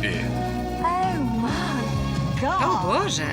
Пеппі. О, Боже.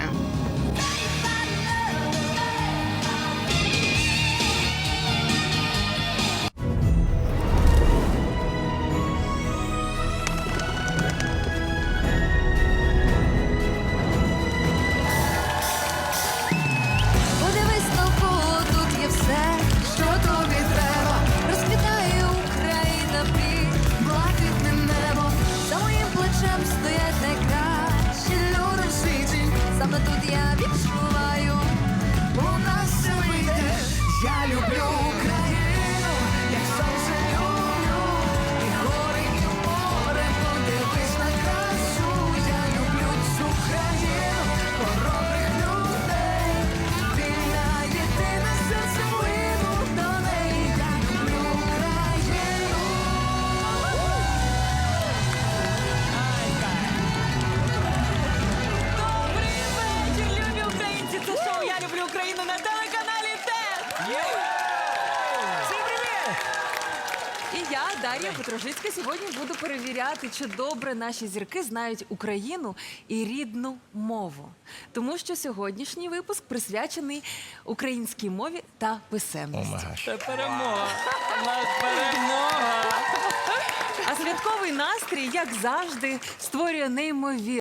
Шоу Україну на телеканалі ТЕС! Всім привіт! І я, Дар'я Петрожицька, сьогодні буду перевіряти, чи добре наші зірки знають Україну і рідну мову. Тому що сьогоднішній випуск присвячений українській мові та писемності. Це перемога. У нас перемога. А святковий настрій, як завжди, створює неймовірний